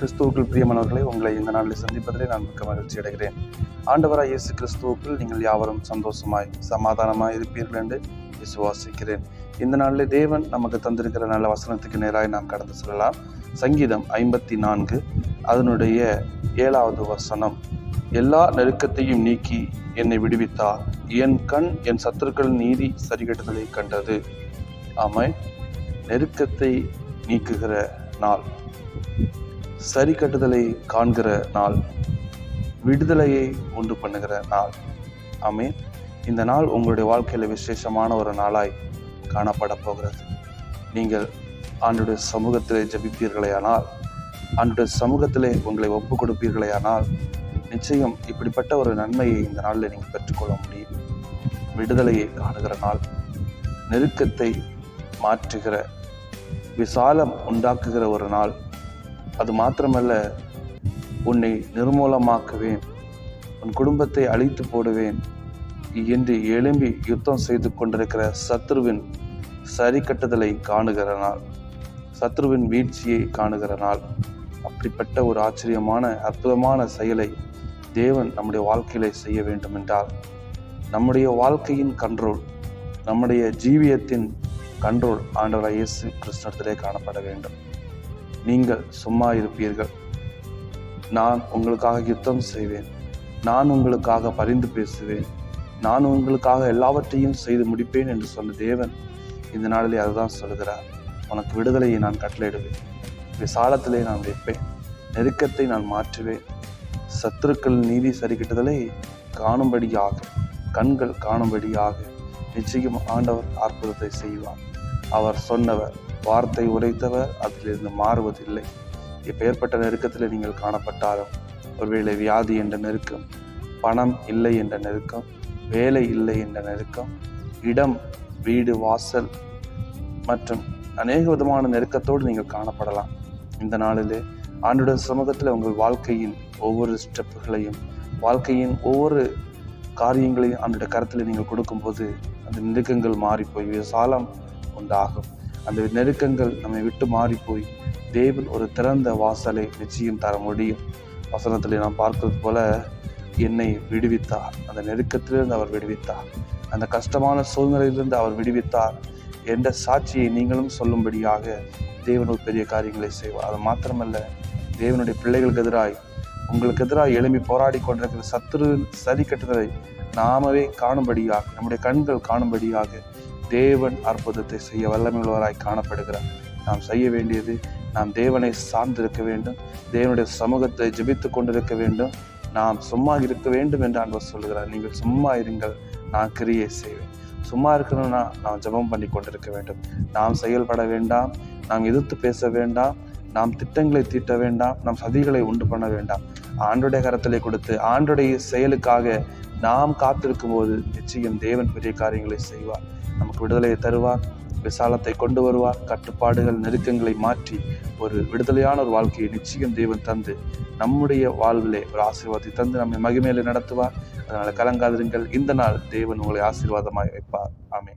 கிறிஸ்துவுக்குள் பிரியமானவர்களை உங்களை இந்த நாளில் சந்திப்பதிலே நான் மிக்க மகிழ்ச்சி அடைகிறேன். ஆண்டவராய் இயேசு கிறிஸ்துவுக்குள் நீங்கள் யாவரும் சந்தோஷமாய் சமாதானமாய் இருப்பீர்கள் என்று விசுவாசிக்கிறேன். இந்த நாளில் தேவன் நமக்கு தந்திருக்கிற நல்ல வசனத்துக்கு நேராக நாம் கடந்து செல்லலாம். சங்கீதம் ஐம்பத்தி நான்கு அதனுடைய ஏழாவது வசனம். எல்லா நெருக்கத்தையும் நீக்கி என்னை விடுவித்தார். என் கண் என் சத்துருக்கள் நீதி சரிகட்டுதலை கண்டது. ஆமாய் நெருக்கத்தை நீக்குகிற நாள். சரி கட்டுதலை காண்கிற நாள் விடுதலையை உண்டு பண்ணுகிற நாள். ஆமே இந்த நாள் உங்களுடைய வாழ்க்கையில் விசேஷமான ஒரு நாளாய் காணப்பட போகிறது. நீங்கள் ஆண்டுடைய சமூகத்திலே ஜபிப்பீர்களேயானால் ஆண்டுடைய சமூகத்திலே உங்களை ஒப்பு கொடுப்பீர்களேயானால் நிச்சயம் இப்படிப்பட்ட ஒரு நன்மையை இந்த நாளில் நீங்கள் பெற்றுக்கொள்ள முடியும். விடுதலையை காணுகிற நாள் நெருக்கத்தை மாற்றுகிற விசாலம் உண்டாக்குகிற ஒரு நாள். அது மாத்திரமல்ல உன்னை நிர்மூலமாக்குவேன். உன் குடும்பத்தை அழித்து போடுவேன். என்று எழும்பி யுத்தம் செய்து கொண்டிருக்கிற சத்ருவின் சரி கட்டுதலை காணுகிற நாள். சத்ருவின் வீழ்ச்சியை காணுகிற நாள். அப்படிப்பட்ட ஒரு ஆச்சரியமான அற்புதமான செயலை தேவன் நம்முடைய வாழ்க்கையில செய்ய வேண்டும் என்றால் நம்முடைய வாழ்க்கையின் கண்ட்ரோல் நம்முடைய ஜீவியத்தின் கண்ட்ரோல் ஆண்டவராய் இயேசு கிருஷ்ணத்திலே காணப்பட வேண்டும். நீங்கள் சும்மா இருப்பீர்கள். நான் உங்களுக்காக யுத்தம் செய்வேன். நான் உங்களுக்காக பரிந்து பேசுவேன். நான் உங்களுக்காக எல்லாவற்றையும் செய்து முடிப்பேன் என்று சொன்ன தேவன் இந்த நாளிலே அதுதான் சொல்கிறார் உனக்கு விடுதலையை நான் கட்டளையிடுவேன். விசாலத்திலே நான் வைப்பேன். நெருக்கத்தை நான் மாற்றுவேன். சத்துருக்கள் நீதி சரிக்கிட்டதலை காணும்படியாக கண்கள் காணும்படியாக நிச்சயம் ஆண்டவர் அற்புதத்தை செய்வார். அவர் சொன்னவர் வார்த்தை உரைத்தவர் அதிலிருந்து மாறுவதில்லை. இப்பேற்பட்ட நெருக்கத்தில் நீங்கள் காணப்பட்டாலும் ஒருவேளை வியாதி என்ற நெருக்கம் பணம் இல்லை என்ற நெருக்கம் வேலை இல்லை என்ற நெருக்கம் இடம் வீடு வாசல் மற்றும் அநேக விதமான நெருக்கத்தோடு நீங்கள் காணப்படலாம். இந்த நாளிலே ஆண்டுடைய சமூகத்தில் உங்கள் வாழ்க்கையின் ஒவ்வொரு ஸ்டெப்புகளையும் வாழ்க்கையின் ஒவ்வொரு காரியங்களையும் ஆண்டுடைய கருத்தில் நீங்கள் கொடுக்கும்போது அந்த நெருக்கங்கள் மாறிப்போய் விசாலம் உண்டாகும். அந்த நெருக்கங்கள் நம்மை விட்டு மாறிப்போய் தேவன் ஒரு திறந்த வாசலை நிச்சயம் தர முடியும். வசனத்தில் நாம் பார்க்கறது போல என்னை விடுவித்தார். அந்த நெருக்கத்திலிருந்து அவர் விடுவித்தார். அந்த கஷ்டமான சூழ்நிலையிலிருந்து அவர் விடுவித்தார். என்ற சாட்சியை நீங்களும் சொல்லும்படியாக தேவன் ஒரு பெரிய காரியங்களை செய்வார். அது மாத்திரமல்ல தேவனுடைய பிள்ளைகளுக்கு எதிராய் உங்களுக்கு எதிராக எழும்பி போராடி கொண்டிருக்கிற சத்துரு சரி கட்டுதலை நாமவே காணும்படியாக நம்முடைய கண்கள் காணும்படியாக தேவன் அற்புதத்தை செய்ய வல்லமையுள்ளவராய் காணப்படுகிறார். நாம் செய்ய வேண்டியது நாம் தேவனை சார்ந்திருக்க வேண்டும். தேவனுடைய சமூகத்தை ஜெபித்து கொண்டிருக்க வேண்டும். நாம் சும்மா இருக்க வேண்டும் என்று ஆண்டவர் சொல்கிறார் நீங்கள் சும்மா இருங்கள் நான் கிரியை செய்வேன். சும்மா இருக்கணும்னா நாம் ஜெபம் பண்ணி கொண்டிருக்க வேண்டும். நாம் செயல்பட வேண்டாம் நாம் எதிர்த்து பேச வேண்டாம் நாம் திட்டங்களை தீட்ட வேண்டாம் நாம் சதிகளை உண்டு பண்ண வேண்டாம். ஆண்டுடைய கரத்திலே கொடுத்து ஆண்டுடைய செயலுக்காக நாம் காத்திருக்கும் போது நிச்சயம் தேவன் பெரிய காரியங்களை செய்வார். நமக்கு விடுதலையை தருவார் விசாலத்தை கொண்டு வருவார் கட்டுப்பாடுகள் நெருக்கங்களை மாற்றி ஒரு விடுதலையான ஒரு வாழ்க்கையை நிச்சயம் தேவன் தந்து நம்முடைய வாழ்விலே ஒரு ஆசீர்வாதத்தை தந்து நம்மை மகிமையில நடத்துவார். அதனால் கலங்காதிருங்கள். இந்த நாள் தேவன் உங்களை ஆசீர்வாதமாக வைப்பார். ஆமே